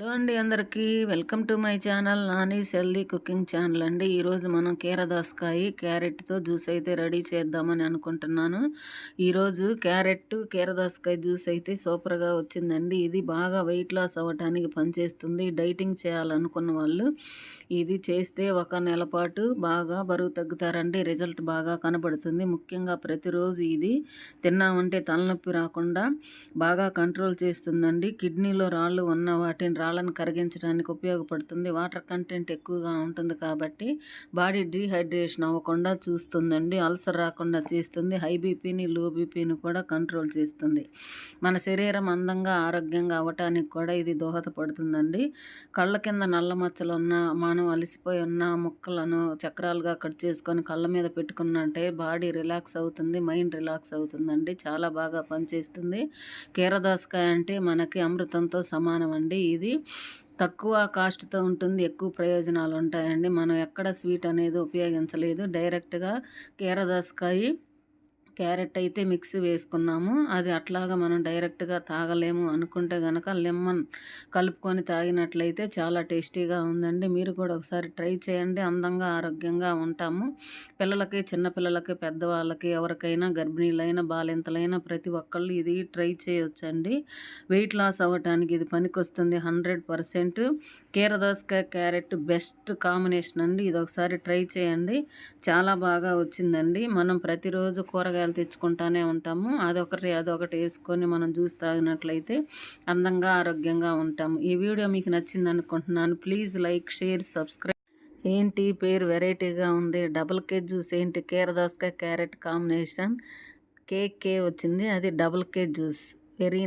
Hello అండి అందరికీ. Welcome to my channel Nani healthy cooking channel అండి. ఈరోజు మనం కీరదోసకాయ క్యారెట్తో జ్యూస్ అయితే రెడీ చేద్దామని అనుకుంటున్నాను. ఈరోజు క్యారెట్ కీరదోసకాయ జ్యూస్ అయితే సూపర్గా వచ్చిందండి. ఇది బాగా వెయిట్ లాస్ అవ్వటానికి పనిచేస్తుంది. డైటింగ్ చేయాలనుకున్న వాళ్ళు ఇది చేస్తే ఒక నెల పాటు బాగా బరువు తగ్గుతారండి. రిజల్ట్ బాగా కనబడుతుంది. ముఖ్యంగా ప్రతిరోజు ఇది తిన్నామంటే తలనొప్పి రాకుండా బాగా కంట్రోల్ చేస్తుందండి. కిడ్నీలో రాళ్ళు ఉన్న వాటిని రాళ్ళను కరిగించడానికి ఉపయోగపడుతుంది. వాటర్ కంటెంట్ ఎక్కువగా ఉంటుంది కాబట్టి బాడీ డీహైడ్రేషన్ అవ్వకుండా చూస్తుందండి. అల్సర్ రాకుండా చేస్తుంది. హై బీపీని లో బీపీని కూడా కంట్రోల్ చేస్తుంది. మన శరీరం అందంగా ఆరోగ్యంగా అవ్వటానికి కూడా ఇది దోహదపడుతుందండి. కళ్ళ కింద నల్ల మచ్చలు ఉన్న మనం అలసిపోయి ఉన్న ముక్కలను చక్రాలుగా కట్ చేసుకొని కళ్ళ మీద పెట్టుకున్నట్టే బాడీ రిలాక్స్ అవుతుంది మైండ్ రిలాక్స్ అవుతుందండి. చాలా బాగా పనిచేస్తుంది. కీరదోసకాయ అంటే మనకి అమృతంతో సమానం అండి ఇది. తక్కువ కాస్ట్తో ఉంటుంది ఎక్కువ ప్రయోజనాలు ఉంటాయండి. మనం ఎక్కడ స్వీట్ అనేది ఉపయోగించలేదు. డైరెక్ట్గా కీరదోసకాయ క్యారెట్ అయితే మిక్సీ వేసుకున్నాము. అది అట్లాగా మనం డైరెక్ట్గా తాగలేము అనుకుంటే కనుక లెమన్ కలుపుకొని తాగినట్లయితే చాలా టేస్టీగా ఉందండి. మీరు కూడా ఒకసారి ట్రై చేయండి. అందంగా ఆరోగ్యంగా ఉంటాము. పిల్లలకి చిన్నపిల్లలకి పెద్దవాళ్ళకి ఎవరికైనా గర్భిణీలైనా బాలింతలైనా ప్రతి ఒక్కళ్ళు ఇది ట్రై చేయొచ్చండి. వెయిట్ లాస్ అవ్వటానికి ఇది పనికొస్తుంది హండ్రెడ్ పర్సెంట్. కీరదోసకాయ క్యారెట్ బెస్ట్ కాంబినేషన్ అండి. ఇది ఒకసారి ట్రై చేయండి. చాలా బాగా వచ్చిందండి. మనం ప్రతిరోజు కూరగాయలు కూరగాయలు తెచ్చుకుంటానే ఉంటాము. అదొకటి అదొకటి వేసుకొని మనం జ్యూస్ తాగినట్లయితే అందంగా ఆరోగ్యంగా ఉంటాము. ఈ వీడియో మీకు నచ్చింది అనుకుంటున్నాను. Please like share subscribe. ఏంటి? పేరు వెరైటీగా ఉంది. డబుల్ కే జ్యూస్ ఏంటి? కీరదోసకాయ క్యారెట్ కాంబినేషన్. కేక్ కే వచ్చింది. అది డబుల్ కే జ్యూస్. వెరీ